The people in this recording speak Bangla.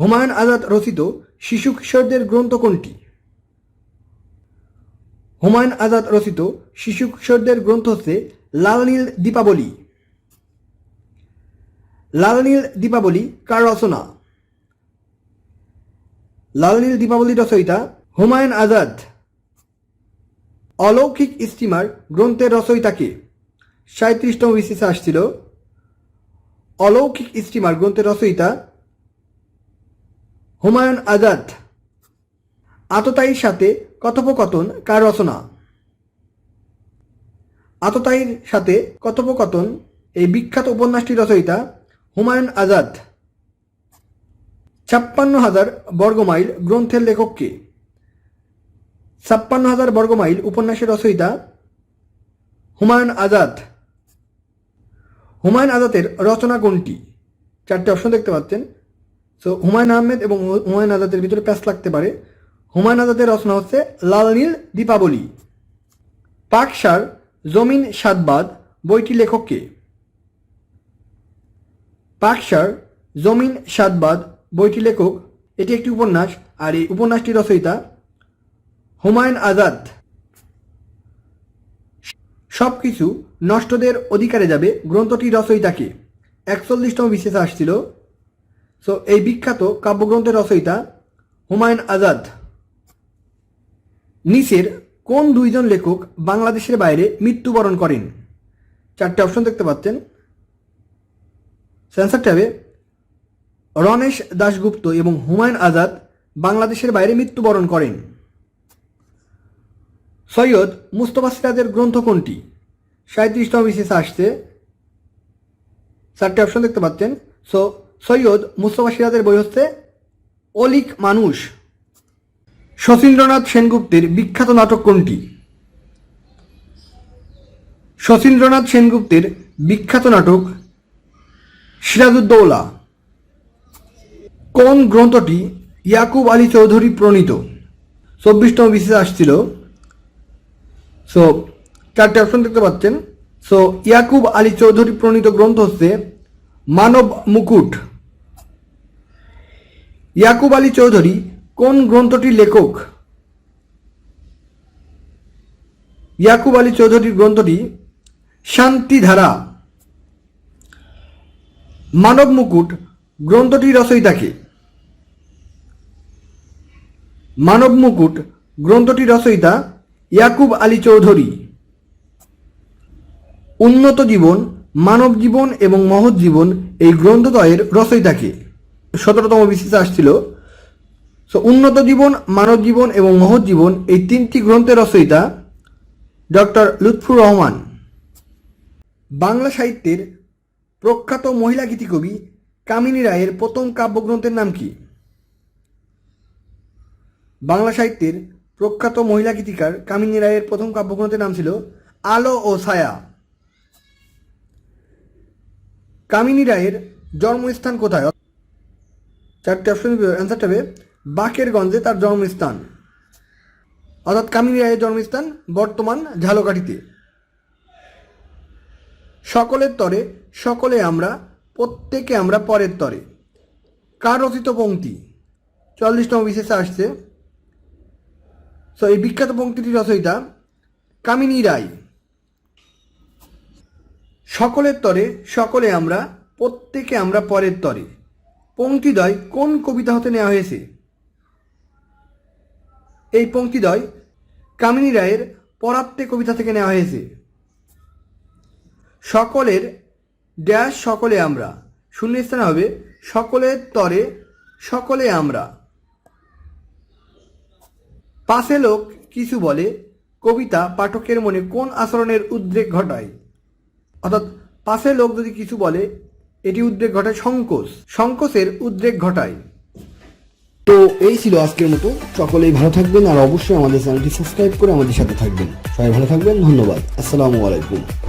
হুমায়ুন আজাদ রচিত শিশু কিশোরদের গ্রন্থ কোনটি? হুমায়ুন আজাদ রচিত শিশু কিশোরদের গ্রন্থ হচ্ছে লাল নীল দীপাবলি। লাল নীল দীপাবলি কার রচনা? লাল নীল দীপাবলি রচয়িতা হুমায়ুন আজাদ। অলৌকিক স্টিমার গ্রন্থের রচয়িতাকে সাঁত্রিশতম বিসিসে আসছিল। অলৌকিক স্টিমার গ্রন্থের রচয়িতা হুমায়ুন আজাদ। আততায়ীর সাথে কথোপকথন, কার রচনা? আততায়ীর সাথে কথোপকথন, এই বিখ্যাত উপন্যাসটির রচয়িতা হুমায়ুন আজাদ। ছাপ্পান্ন হাজার বর্গমাইল গ্রন্থের লেখককে ছাপ্পান্ন হাজার বর্গমাইল উপন্যাসের রচয়িতা হুমায়ুন আজাদ। হুমায়ুন আজাদের রচনা কোনটি? চারটে অপশন দেখতে পাচ্ছেন। সো হুমায়ুন আহমেদ এবং হুমায়ুন আজাদের ভিতরে প্যাস লাগতে পারে। হুমায়ুন আজাদের রচনা হচ্ছে লাল নীল দীপাবলি। পাকসার জমিন সাদবাদ বইটি লেখককে পাকসার জমিন সাদবাদ বইটি লেখক, এটি একটি উপন্যাস, আর এই উপন্যাসটির রচয়িতা হুমায়ুন আজাদ। সব কিছু নষ্টদের অধিকারে যাবে, গ্রন্থটি রচয়িতাকে একচল্লিশতম বিশেষ আসছিল সো এই বিখ্যাত কাব্যগ্রন্থের রচয়িতা হুমায়ুন আজাদ। নিচের কোন দুইজন লেখক বাংলাদেশের বাইরে মৃত্যুবরণ করেন? চারটে অপশন দেখতে পাচ্ছেন। সেন্সার ট্যাবে রণেশ দাশগুপ্ত এবং হুমায়ুন আজাদ বাংলাদেশের বাইরে মৃত্যুবরণ করেন। সৈয়দ মুস্তফা সিরাজের গ্রন্থ কোনটি? সাঁত্রিশতম বিশেষ আসছে। চারটে অপশন দেখতে পাচ্ছেন। সো সৈয়দ মুস্তফা সিরাজের বই হচ্ছে অলিক মানুষ। শচীন্দ্রনাথ সেনগুপ্তের বিখ্যাত নাটক কোনটি? শচীন্দ্রনাথ সেনগুপ্তের বিখ্যাত নাটক সিরাজউদ্দৌলা। কোন গ্রন্থটি ইয়াকুব আলী চৌধুরী প্রণীত? চব্বিশতম বিশেষ আসছিল। সো চারটে অপশন দেখতে পাচ্ছেন। সো ইয়াকুব আলী চৌধুরী প্রণীত গ্রন্থ হচ্ছে মানব মুকুট। ইয়াকুব আলী চৌধুরী, কোন গ্রন্থটির লেখক? ইয়াকুব আলী চৌধুরীর গ্রন্থটি শান্তিধারা। মানব মুকুট, গ্রন্থটির রচয়িতাকে মানব মুকুট গ্রন্থটি রচয়িতা ইয়াকুব আলী চৌধুরী। উন্নত জীবন মানব জীবন এবং মহৎ জীবন এই গ্রন্থদ্বয়ের রচয়িতাকে সতেরোতম বিশেষে আসছিল। সো উন্নত জীবন, মানব জীবন এবং মহৎ জীবন এই তিনটি গ্রন্থের রচয়িতা ডক্টর লুৎফুর রহমান। বাংলা সাহিত্যের প্রখ্যাত মহিলা গীতিকবি কামিনী রায়ের প্রথম কাব্যগ্রন্থের নাম কি? বাংলা সাহিত্যের প্রখ্যাত মহিলা গীতিকার কামিনী রায়ের প্রথম কাব্যগ্রন্থের নাম ছিল আলো ও ছায়া। কামিনী রায়ের জন্মস্থান কোথায়? চারটে অপশন অ্যান্সারটা হবে বাকেরগঞ্জে তার জন্মস্থান। অর্থাৎ কামিনী রায়ের জন্মস্থান বর্তমান ঝালকাঠিতে। সকলের তরে, সকলে আমরা, প্রত্যেকে আমরা পরের তরে। কার রচিত পঙ্ক্তি? চল্লিশতম বিশেষে আসছে। সো এই বিখ্যাত পংক্তিটি রচয়িতা কামিনী রায়। সকলের তরে সকলে আমরা, প্রত্যেকে আমরা পরের তরে। পংক্তিদ্বয় কোন কবিতা হতে নেওয়া হয়েছে? এই পংক্তিদ্বয় কামিনী রায়ের পরাত্মে কবিতা থেকে নেওয়া হয়েছে। সকলের, ড্যাশ সকলে আমরা। শূন্যস্থানে হবে, সকলের তরে সকলে আমরা। পাশে লোক কিছু বলে, কবিতা পাঠকের মনে কোন আচরণের উদ্রেক ঘটায়? অর্থাৎ পাশে লোক যদি কিছু বলে, এটি উদ্বেগ ঘটায়, সংকোচ। সংকোচের উদ্বেগ ঘটায়। তো এই ছিল আজকের মতো। সকলেই ভালো থাকবেন, আর অবশ্যই আমাদের চ্যানেলটি সাবস্ক্রাইব করে আমাদের সাথে থাকবেন। সবাই ভালো থাকবেন, ধন্যবাদ। আসসালামু আলাইকুম।